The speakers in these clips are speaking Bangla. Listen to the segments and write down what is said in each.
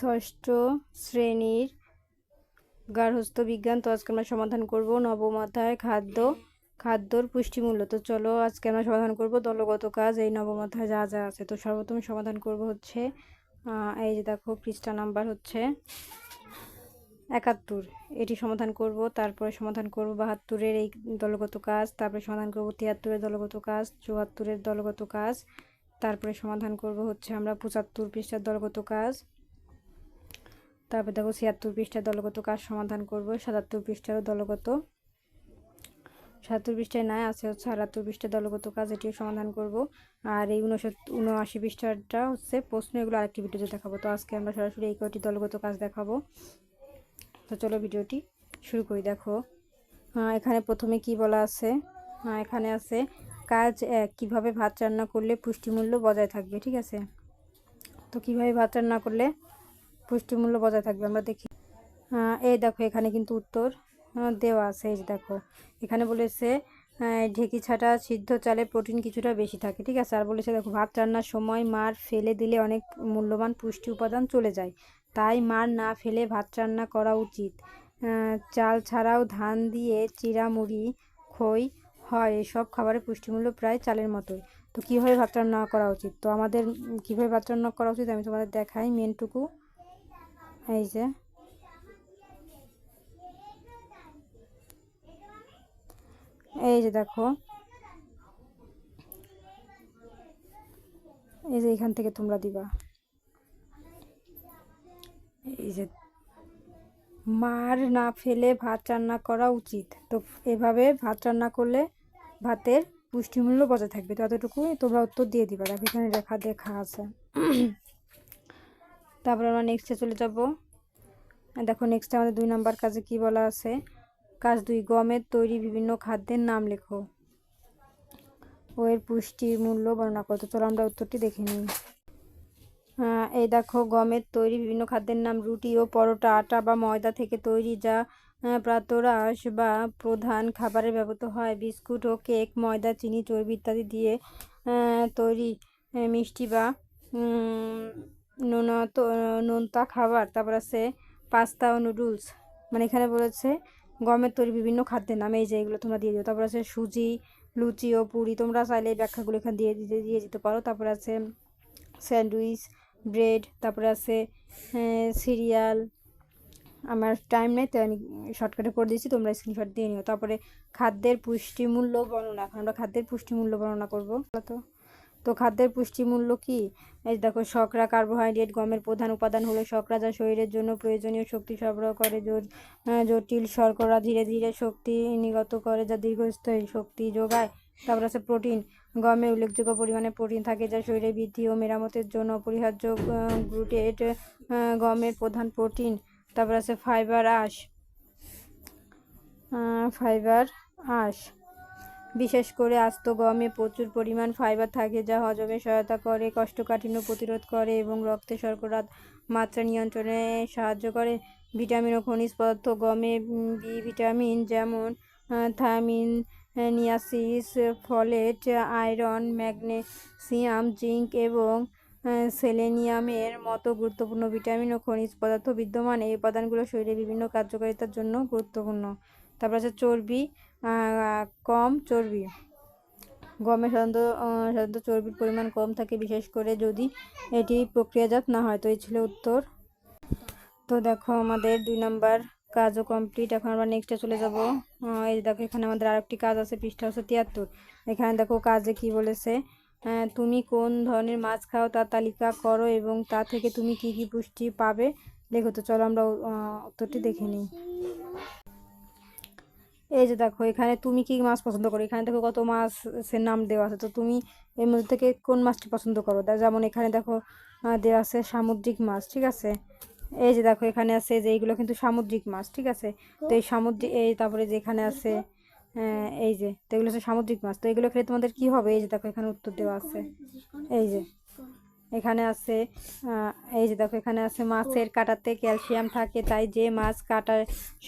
ষষ্ঠ শ্রেণির গার্হস্থ্য বিজ্ঞান তো আজকে আমরা সমাধান করব নবম অধ্যায় খাদ্য, খাদ্যর পুষ্টিমূল্য। তো চলো আজকে আমরা সমাধান করব দলগত কাজ, এই নবম অধ্যায় যা যা আছে। তো সর্বপ্রথম সমাধান করব হচ্ছে এই যে দেখো পৃষ্ঠা নাম্বার হচ্ছে একাত্তর। এটি সমাধান করব, তারপরে সমাধান করব বাহাত্তরের এই দলগত কাজ, তারপরে সমাধান করব তিয়াত্তরের দলগত কাজ, চুয়াত্তরের দলগত কাজ, তারপরে সমাধান করব হচ্ছে আমরা পঁচাত্তর পৃষ্ঠার দলগত কাজ। তারপর দেখো ছিয়াত্তর পৃষ্ঠার দলগত কাজ সমাধান করব? সাতাত্তর পৃষ্ঠারও দলগত। সাতাত্তর পৃষ্ঠায় নাই, আছে হচ্ছে আটাত্তর পৃষ্ঠার দলগত কাজ, এটিও সমাধান করব। আর এই উনআশি পৃষ্ঠাটা হচ্ছে প্রশ্ন, এগুলো আরেকটি ভিডিওতে দেখাবো। তো আজকে আমরা সরাসরি এই কয়টি দলগত কাজ দেখাবো? তো চলো ভিডিওটি শুরু করি। দেখো এখানে প্রথমে কি বলা আছে? এখানে আছে, কাজ এক, কীভাবে ভাত রান্না করলে পুষ্টিমূল্য বজায় থাকবে? ঠিক আছে? তো কীভাবে ভাত রান্না করলে পুষ্টিমূল্য বজায় থাকবে, আমরা দেখি। এই দেখো, এখানে কিন্তু উত্তর দেওয়া আছে, এই দেখো। এখানে বলেছে ঢেকি ছাটা সিদ্ধ চালে প্রোটিন কিছুটা বেশি থাকে, ঠিক আছে? আর বলেছে, দেখো, ভাত রান্নার সময় মার ফেলে দিলে অনেক মূল্যবান পুষ্টি উপাদান চলে যায়। তাই মার না ফেলে ভাত রান্না করা উচিত। চাল ছাড়াও ধান দিয়ে চিড়া মুড়ি খই হয়, এসব খাবারের পুষ্টিমূল্য প্রায় চালের মতোই। তো কীভাবে ভাত রান্না করা উচিত? তো আমাদের কীভাবে ভাত রান্না করা উচিত আমি তোমাদের দেখাই, মেনটুকু। এই যে। এই যে দেখো। এই যে এখান থেকে তোমরা দিবা। এই যে মার না ফেলে ভাত রান্না করা উচিত। তো এভাবে ভাত রান্না করলে ভাতের পুষ্টিমূল্য বজায় থাকবে। তো তোমরা উত্তর দিয়ে দিবা। দেখো এখানে লেখা দেখা আছে। তারপর আমরা নেক্সটে চলে যাব। দেখো নেক্সটে আমাদের দুই নাম্বার কাজে কি বলা আছে? কাজ দুই গমের তৈরি বিভিন্ন খাদ্যের নাম লেখো। ও এর পুষ্টি মূল্য বর্ণনা করতো চলো আমরা উত্তরটি দেখে নিই। এই দেখো গমের তৈরি বিভিন্ন খাদ্যের নাম রুটি ও পরোটা আটা বা ময়দা থেকে তৈরি যা আহ, প্রাতরাশ বা প্রধান খাবারে ব্যবহৃত হয়। বিস্কুট ও কেক ময়দা চিনি চর্বি ইত্যাদি দিয়ে তৈরি মিষ্টি বা উম, নুনত নোনতা খাবার তারপর আছে পাস্তা ও নুডলস। মানে এখানে বলেছে গমের তৈরি বিভিন্ন খাদ্যের নাম এই যে এগুলো তোমরা দিয়ে দিও। তারপর আছে সুজি লুচি ও পুরি তোমরা চাইলে এই ব্যাখ্যাগুলো এখানে দিয়ে দিতে দিয়ে দিতে পারো। তারপর আছে স্যান্ডউইচ ব্রেড তারপরে আছে সিরিয়াল। আমার টাইম নেই তাই আমি শর্টকাটে করে দিয়েছি তোমরা স্ক্রিনশট দিয়ে নিও। তারপরে খাদ্যের পুষ্টিমূল্য বর্ণনা এখন আমরা খাদ্যের পুষ্টিমূল্য বর্ণনা করব। তো। তো খাদ্যের পুষ্টিমূল্য কি? এই দেখো শকরা কার্বোহাইড্রেট, গমের প্রধান উপাদান হলো শকরা যা শরীরের জন্য প্রয়োজনীয় শক্তি সরবরাহ করে। জটিল শর্করা ধীরে ধীরে শক্তি নিগত করে যা দীর্ঘস্থায়ী শক্তি যোগায়। তারপর আছে প্রোটিন। গমে উল্লেখযোগ্য পরিমাণে প্রোটিন থাকে যা শরীরের বৃদ্ধি ও মেরামতের জন্য অপরিহার্য গ্লুটেট গমের প্রধান প্রোটিন। তারপর আছে ফাইবার আঁশ। ফাইবার আঁশ। বিশেষ করে আস্ত গমে প্রচুর পরিমাণ ফাইবার থাকে যা হজমে সহায়তা করে, কোষ্ঠকাঠিন্য প্রতিরোধ করে এবং রক্তে শর্করার মাত্রা নিয়ন্ত্রণে সাহায্য করে। ভিটামিন ও খনিজ পদার্থ, গমে বি ভিটামিন যেমন thiamine, niacin, folate, iron, magnesium, zinc এবং সেলেনিয়ামের মতো গুরুত্বপূর্ণ ভিটামিন ও খনিজ পদার্থ বিদ্যমান। এই উপাদানগুলো শরীরে বিভিন্ন কার্যকারিতার জন্য গুরুত্বপূর্ণ। তারপর আছে চর্বি। কম চর্বি। গমে সাধারণত সাধারণত চর্বির পরিমাণ কম থাকে, বিশেষ করে যদি এটি প্রক্রিয়াজাত না হয়। তো এই ছিল উত্তর। তো দেখো আমাদের দুই নাম্বার কাজও কমপ্লিট এখন আমরা নেক্সটে চলে যাব। এই দেখো এখানে আমাদের আরেকটি কাজ আছে, পৃষ্ঠা হচ্ছে তিয়াত্তর। এখানে দেখো কাজে কি বলেছে? তুমি কোন ধরনের মাছ খাও তার তালিকা করো এবং তা থেকে তুমি কি কি পুষ্টি পাবে? লেখো তো চলো আমরা উত্তরটি দেখে নিই। এই যে দেখো, এখানে তুমি কি মাছ পছন্দ করো? এখানে দেখো কত মাছের নাম দেওয়া আছে। তো তুমি এর মধ্যে থেকে কোন মাছটি পছন্দ করো? যেমন এখানে দেখো দেওয়া আছে সামুদ্রিক মাছ, ঠিক আছে? এই যে দেখো, এখানে আছে যে এইগুলো কিন্তু সামুদ্রিক মাছ, ঠিক আছে? তো এই সামুদ্রিক এই তারপরে যে এখানে আছে এই যে, তো এগুলো হচ্ছে সামুদ্রিক মাছ। তো এগুলো খেলে তোমাদের কি হবে? এই যে দেখো, এখানে উত্তর দেওয়া আছে। এই যে এখানে আছে এই যে দেখো এখানে আছে মাছের কাটাতে ক্যালসিয়াম থাকে তাই যে মাছ কাঁটা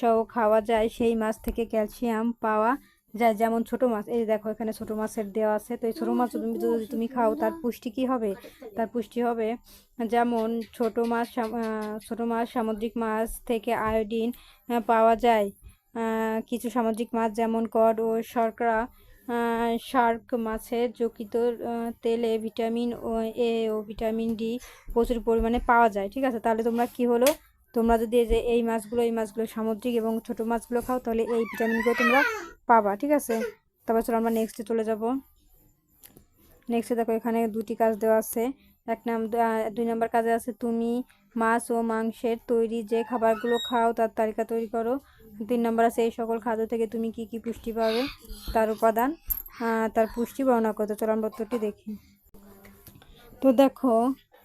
সহ খাওয়া যায় সেই মাছ থেকে ক্যালসিয়াম পাওয়া যায় যেমন ছোট মাছ। এই দেখো এখানে ছোট মাছের দেওয়া আছে তো এই ছোট মাছ তুমি যদি তুমি খাও তার পুষ্টি কি হবে? তার পুষ্টি হবে যেমন ছোট মাছ ছোট মাছ সামুদ্রিক মাছ থেকে আয়োডিন পাওয়া যায়। কিছু সামুদ্রিক মাছ যেমন কড ও শর্করা শার্ক মাছের যকৃত তেলে ভিটামিন এ ও ভিটামিন ডি প্রচুর পরিমাণে পাওয়া যায়, ঠিক আছে? তাহলে তোমরা কি হলো? তোমরা যদি যে এই মাছগুলো এই মাছগুলো সামুদ্রিক এবং ছোট মাছগুলো খাও, তাহলে এই ভিটামিনগুলো তোমরা পাবা, ঠিক আছে? তারপর চলো আমরা নেক্সটে চলে যাব। নেক্সটে দেখো এখানে দুটি কাজ দেওয়া আছে। এক নাম দুই নম্বর কাজে আছে তুমি মাছ ও মাংসের তৈরি যে খাবারগুলো খাও তার তালিকা তৈরি করো। তিন নম্বর আছে এই সকল খাদ্য থেকে তুমি কি কি পুষ্টি পাবে তার উপাদান তার পুষ্টি বর্ণনা করতে চলো আমরা দেখি। তো দেখো,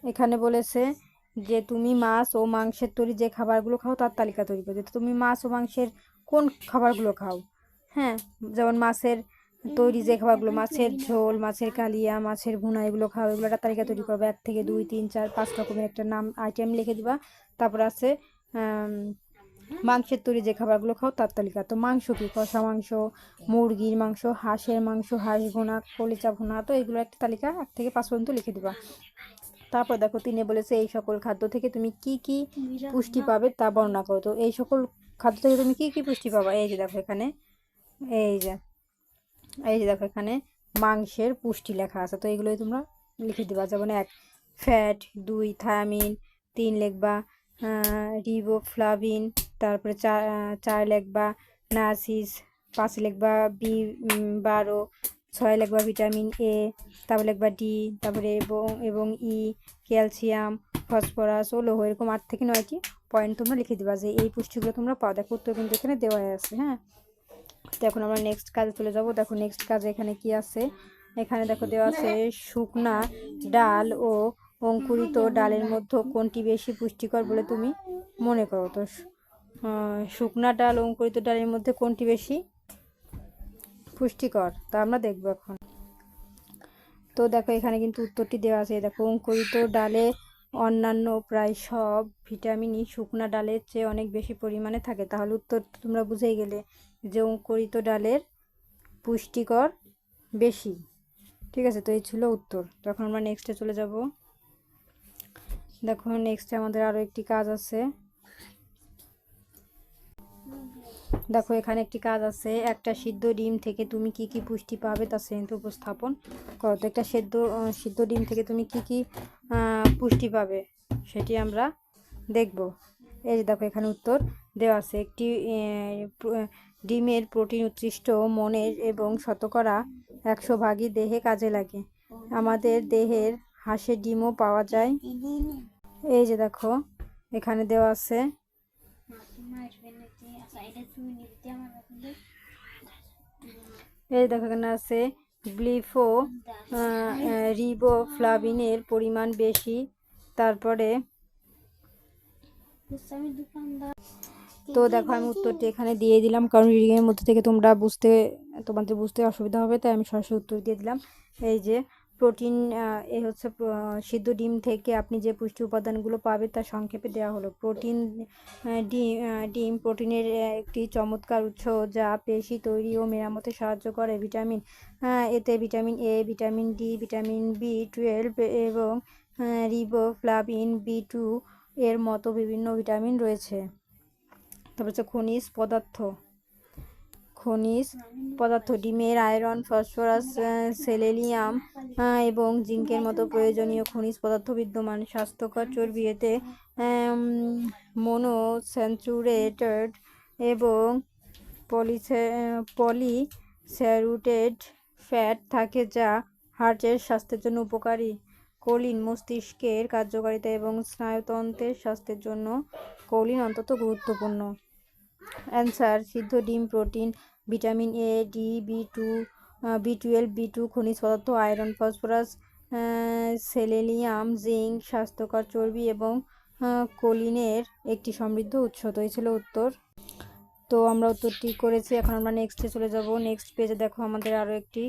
এখানে বলেছে যে তুমি মাছ ও মাংসের তৈরি যে খাবারগুলো খাও তার তালিকা তৈরি করতে তো তুমি মাছ ও মাংসের কোন খাবারগুলো খাও? হ্যাঁ যেমন মাছের তৈরি যে খাবারগুলো, মাছের ঝোল, মাছের কালিয়া, মাছের ভুনা, এগুলো খাও এগুলো একটা তালিকা তৈরি করবে। এক থেকে দুই, তিন, চার, পাঁচ রকমের একটা নাম আইটেম লিখে দিবা। তারপর আছে মাংসের তৈরি যে খাবারগুলো খাও, তার তালিকা। তো মাংস কি? কষা মাংস, মুরগির মাংস, হাঁসের মাংস, হাঁস ভুনা, কলিচা ভুনা, তো এগুলো একটা তালিকা এক থেকে পাঁচ পর্যন্ত লিখে দিবা। তারপর দেখো, তিনি বলেছে, এই সকল খাদ্য থেকে তুমি কি কি পুষ্টি পাবে তা বর্ণনা করো। তো এই সকল খাদ্য থেকে তুমি কি কি পুষ্টি পাবা? এই যে দেখো এখানে, এই যে। এই যে দেখো এখানে মাংসের পুষ্টি লেখা আছে, তো এগুলোই তোমরা লিখে দিবা। যেমন এক, ফ্যাট, দুই, থায়ামিন, তিন লিখবা রিবোফ্লাভিন তারপরে চার চার লিখবা, নাসিস, পাঁচ লিখবা, বি বারো, ছয় লিখবা ভিটামিন এ, তারপর লেখবা ডি, তারপরে এবং এবং ই, ক্যালসিয়াম, ফসফরাস ও লৌহ, এরকম আট থেকে নয়টি পয়েন্ট তোমরা লিখে দিবা যে এই পুষ্টিগুলো তোমরা পাও। দেখো উত্তর কিন্তু এখানে দেওয়া আছে হ্যাঁ? তো এখন আমরা নেক্সট কাজে চলে যাব। দেখো নেক্সট কাজে এখানে কি আছে? এখানে দেখো দেওয়া আছে শুকনা ডাল ও অঙ্কুরিত ডালের মধ্যে কোনটি বেশি পুষ্টিকর বলে তুমি মনে করো? তো শুকনা ডাল, অঙ্কুরিত ডালের মধ্যে কোনটি বেশি পুষ্টিকর? তা আমরা দেখব এখন। তো দেখো, এখানে কিন্তু উত্তরটি দেওয়া আছে। দেখো, অঙ্কুরিত ডালে অন্যান্য প্রায় সব ভিটামিনই শুকনা ডালের চেয়ে অনেক বেশি পরিমাণে থাকে। তাহলে উত্তর তোমরা বুঝেই গেলে। যে অঙ্কুরিত ডালের পুষ্টিকর বেশি। ঠিক আছে, তো এই ছিল উত্তর। তখন আমরা নেক্সটে চলে যাব। দেখো নেক্সটে আমাদের আরও একটি কাজ আছে। দেখো, এখানে একটি কাজ আছে। একটা সিদ্ধ ডিম থেকে তুমি কি কি পুষ্টি পাবে তা শ্রেণীতে উপস্থাপন করো। তো একটা সেদ্ধ সিদ্ধ ডিম থেকে তুমি কি কি পুষ্টি পাবে সেটি আমরা দেখব। এই দেখো, এখানে উত্তর দেওয়া আছে। একটি ডিমের প্রোটিন উৎকৃষ্ট, মনের এবং শতকরা একশো ভাগই দেহে কাজে লাগে। আমাদের দেহের হাঁসের ডিমও পাওয়া যায়। এই যে দেখো, এখানে দেওয়া আছে। এই দেখো, এখানে আছে গ্লিফো রিবোফ্লাভিনের পরিমাণ বেশি। তারপরে তো দেখো, আমি উত্তরটি এখানে দিয়ে দিলাম, কারণ রিডিংয়ের মধ্যে থেকে তোমরা বুঝতে, তোমাদের বুঝতে অসুবিধা হবে, তাই আমি সরাসরি উত্তর দিয়ে দিলাম। এই যে প্রোটিন এই হচ্ছে সিদ্ধ ডিম থেকে আপনি যে পুষ্টি উপাদানগুলো পাবে তা সংক্ষেপে দেওয়া হলো। প্রোটিন ডিম ডিম প্রোটিনের একটি চমৎকার উৎস যা পেশি তৈরি ও মেরামতে সাহায্য করে। ভিটামিন এতে vitamin A vitamin D vitamin B twelve এবং রিবোফ্লাভিন বি টু এর মতো বিভিন্ন ভিটামিন রয়েছে। তারপর হচ্ছে খনিজ পদার্থ। খনিজ পদার্থ, ডিমের আয়রন, ফসফরাস সেলেনিয়াম এবং জিঙ্কের মতো প্রয়োজনীয় খনিজ পদার্থ বিদ্যমান। স্বাস্থ্যকর চর্বি, এতে মনোস্যাচুরেটেড এবং পলিসে পলিস্যারুটেড ফ্যাট থাকে যা হার্টের স্বাস্থ্যের জন্য উপকারী। কোলিন মস্তিষ্কের কার্যকারিতা এবং স্নায়ুতন্ত্রের স্বাস্থ্যের জন্য কোলিন অন্তত গুরুত্বপূর্ণ। অ্যান্সার, সিদ্ধ ডিম, protein, vitamin A, D, B two B twelve, B two, খনিজ পদার্থ, আয়রন, ফসফরাস সেলেনিয়াম, জিঙ্ক, স্বাস্থ্যকর চর্বি এবং কোলিনের একটি সমৃদ্ধ উৎস। তো এই ছিল উত্তর। তো আমরা উত্তরটি করেছি। এখন আমরা নেক্সটে চলে যাব। নেক্সট পেজে দেখো আমাদের আরও একটি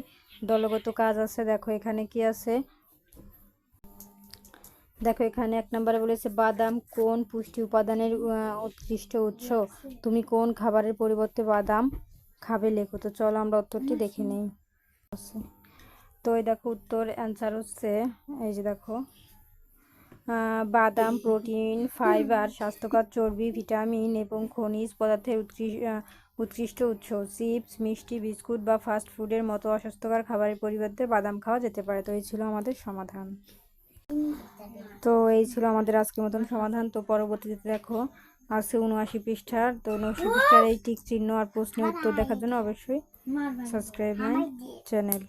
দলগত কাজ আছে। দেখো এখানে কি আছে? দেখো, এখানে এক নম্বরে বলেছে, বাদাম কোন পুষ্টি উপাদানের উৎকৃষ্ট উৎস? তুমি কোন খাবারের পরিবর্তে বাদাম খাবে লেখো। তো চলো আমরা উত্তরটি দেখে নেই। তো এই দেখো, উত্তর অ্যান্সার হচ্ছে, এই যে দেখো বাদাম, প্রোটিন, ফাইবার, স্বাস্থ্যকর চর্বি, ভিটামিন এবং খনিজ পদার্থের উৎকৃষ্ট উৎস। চিপস, মিষ্টি, বিস্কুট বা ফাস্ট ফুডের মতো অস্বাস্থ্যকর খাবারের পরিবর্তে বাদাম খাওয়া যেতে পারে। তো এই ছিল আমাদের সমাধান। তো এই ছিল আমাদের আজকের মতন সমাধান। তো পরবর্তীতে দেখো আছে উনআশি পৃষ্ঠার। তো উনআশি পৃষ্ঠার এই টিক চিহ্ন আর প্রশ্নের উত্তর দেখার জন্য অবশ্যই সাবস্ক্রাইব মাই চ্যানেল